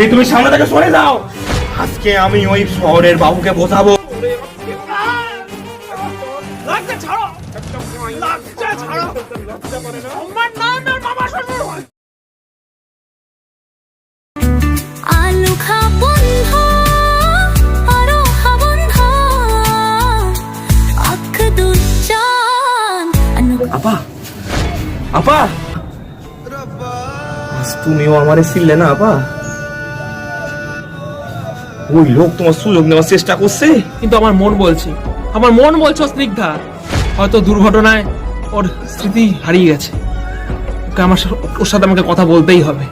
এই তুমি সামনে থেকে সরে যাও। আজকে আমি ওই শহরের বাবুকে বোঝাবো। আলু খা বন্ধ আরও খা বন্ধ। আখ দুচান আপা আপা। আজ তুমিও আমারে ছিলে না আপা? ওই লোক তোমার সুযোগ নেওয়ার চেষ্টা করছে? কিন্তু আমার মন বলছে। আমার মন বলছে স্নিগ্ধা। হয়তো দুর্ঘটনায় ওর স্মৃতি হারিয়ে গেছে। ওকে আমার ওর সাথে আমাকে কথা বলতেই হবে।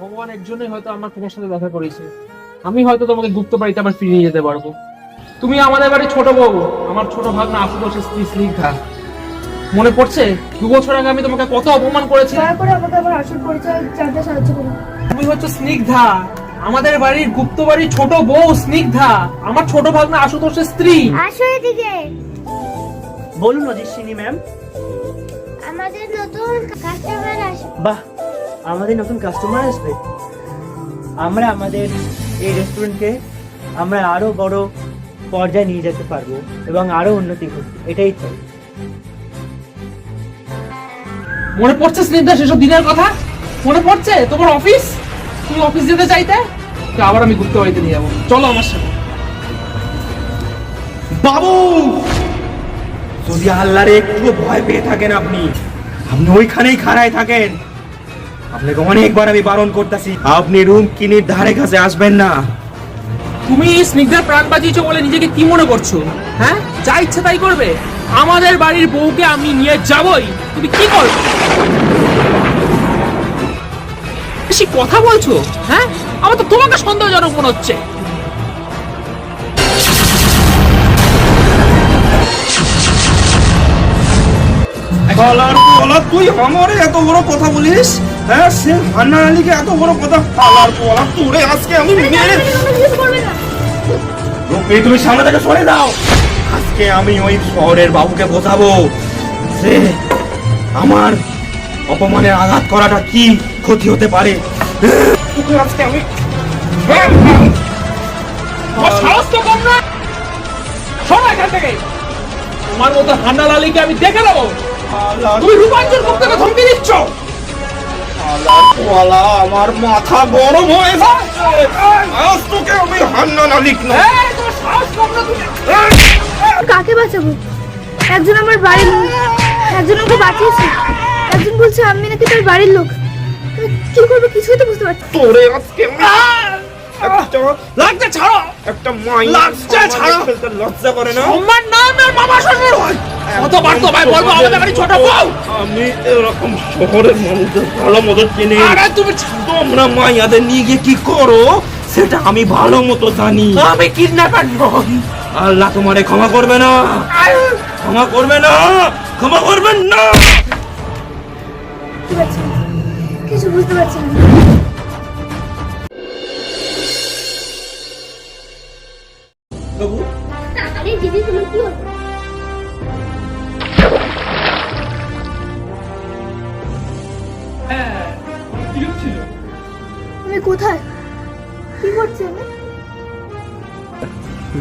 ভগবান হয়তো আমার তোমার সাথে দেখা করেছে। আমি হয়তো তোমাকে গুপ্ত বাড়িতে আবার ফিরিয়ে যেতে পারব। তুমি আমাদের বাড়ির ছোট বউ। আমার ছোট ভাগনা আশুতোষের স্ত্রী স্নিগ্ধা। মনে পড়ছে? দু বছর আগে আমি তোমাকে কত অপমান করেছি। করে আমাকে আমার আসল পরিচয় জানতে সাহায্য করুন তুমি হচ্ছে স্নিগ্ধা। আমাদের বাড়ির গুপ্ত বাড়ির ছোট বউ স্নিগ্ধা। আমার ছোট ভাগনা আশুতোষের স্ত্রী। আসো এদিকে। বলুন অজিশ্বিনী ম্যাম। আমাদের নতুন কাস্টমার আসবে। বাহ আমাদের নতুন কাস্টমার আসবে। আমরা আমাদের এই রেস্টুরেন্টকে আমরা আরও বড় পর্যায়ে নিয়ে যেতে পারব এবং আরও উন্নতি করব এটাই চাই। মনে পড়ছে স্নিগ্ধা সেসব দিনের কথা? মনে পড়ছে? তোমার অফিস তুমি অফিস যেতে চাইতে? তো আবার আমি ঘুরতে বাড়িতে নিয়ে যাব। চলো আমার সাথে। বাবু! যদি আল্লাহরে একটু ভয় পেয়ে থাকেন আপনি আপনি ওইখানেই খাড়ায় থাকেন। আপনাকে অনেকবার আমি বারণ করতেছি। আপনি রুম কিনির ধারে কাছে আসবেন না। তুমি স্নিগ্ধার প্রাণ বাঁচিয়েছো বলে নিজেকে কি মনে করছ? হ্যাঁ? যা ইচ্ছে তাই করবে। আমাদের বাড়ির বউকে আমি নিয়ে যাবই। তুমি কি করবে? বেশি কথা বলছো? হ্যাঁ? আমার তো তোমাকে সন্দেহজনক মনে হচ্ছে। তুই আমারে এত বড় কথা বলিস? হ্যাঁ সে হান্নান আলীকে এত বড় কথা শালার পোলা তোরে আজকে আমি মেরে রূপি তুমি সামনে থেকে সরে যাও। আজকে আমি ওই শহরের বাবুকে বোঝাবো যে আমার অপমানের আঘাত করাটা কি ক্ষতি হতে পারে? আজকে আমি তোমার সাহস তো কম না শোনো এখান থেকে। তোমার মতো হান্নাল আলীকে আমি দেখে নেব। তুমি রূপাঞ্চল গুপ্তকে ধমকি দিচ্ছ। আমার মাথা গরম হয়ে যাচ্ছে। আজ তোকে আমি হান্নান আলী এই, তোমার সাহস কম না কাকে বাঁচাবো? একজন আমার বাড়ির একজন আমাকে বাঁচিয়েছে। একজন বলছে আমি নাকি তার বাড়ির লোক। কি করব কিছুই তো বুঝতে পারছি না। তোরে আজকে আমি ছাড়ো! একটা মাই লজ্জা ছাড়ো। লজ্জা করে না? সম্মান নামের মামা শ্বশুর হয় কতবার তোমায় বলব আমাদের বাড়ি ছোট বউ! আমি এরকম শহরের মানুষদের ভালো মতো চিনি। আরে তুমি তোমরা মাইয়াদের নিয়ে গিয়ে কি করো? সেটা আমি ভালো মতো জানি। আমি কিডন্যাপার নই। আল্লাহ তোমারে ক্ষমা করবে না। ক্ষমা করবে না। ক্ষমা করবেন না। বুঝতে পারছি না। কিছু বুঝতে পারছি না। আরে দিদি তুমি কি হলো? হ্যাঁ কোথায়? কি করছি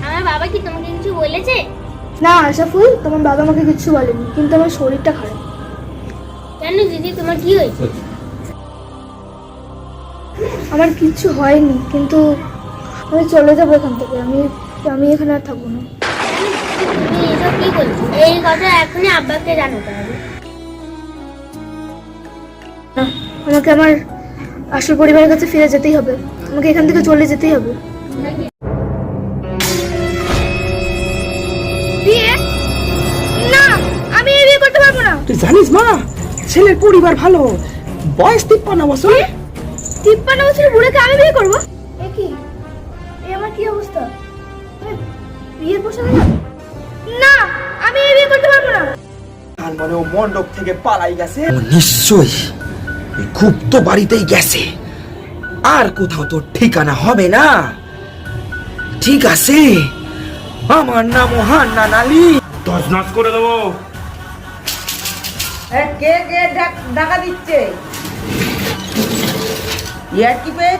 আমার বাবা কি তোমাকে কিছু বলেছে? না আশাফুল তোমার বাবা আমাকে কিছু বলেনি কিন্তু আমার শরীরটা খারাপ। কেন দিদি তোমার কি হয়েছে? আমার কিচ্ছু হয়নি কিন্তু আমি চলে যাব এখান থেকে। আমি আমি এখানে আর থাকব না। তুমি এসব কি বলছো এই কথা এখনই আব্বাকে জানাতে হবে। না আমাকে আমার আসল পরিবারের কাছে ফিরে যেতেই হবে। আমাকে এখান থেকে চলে যেতেই হবে। বিয়ে? না আমি এই বিয়ে করতে পারব না। তুই জানিস মা? ছেলের পরিবার ভালো বয়স তিপ্পান্ন বছর। তিপ্পান্ন বছরের বুড়োকে আমি বিয়ে করব? এ কি? এ আমার কি অবস্থা? বিয়ের পোশাক না? আমি এই বিয়ে করতে পারব না। তার মানে ও মণ্ডপ থেকে পালাই গেছে। ও নিশ্চয়ই এই গুপ্ত বাড়িতেই গেছে। আর কোথাও তো ঠিকানা হবে না। ঠিক আছে আমার নাম হান্নান আলী। তজনজ করে দেবো। কে কে দেখা দিচ্ছে? ইয়ার কি পেয়ে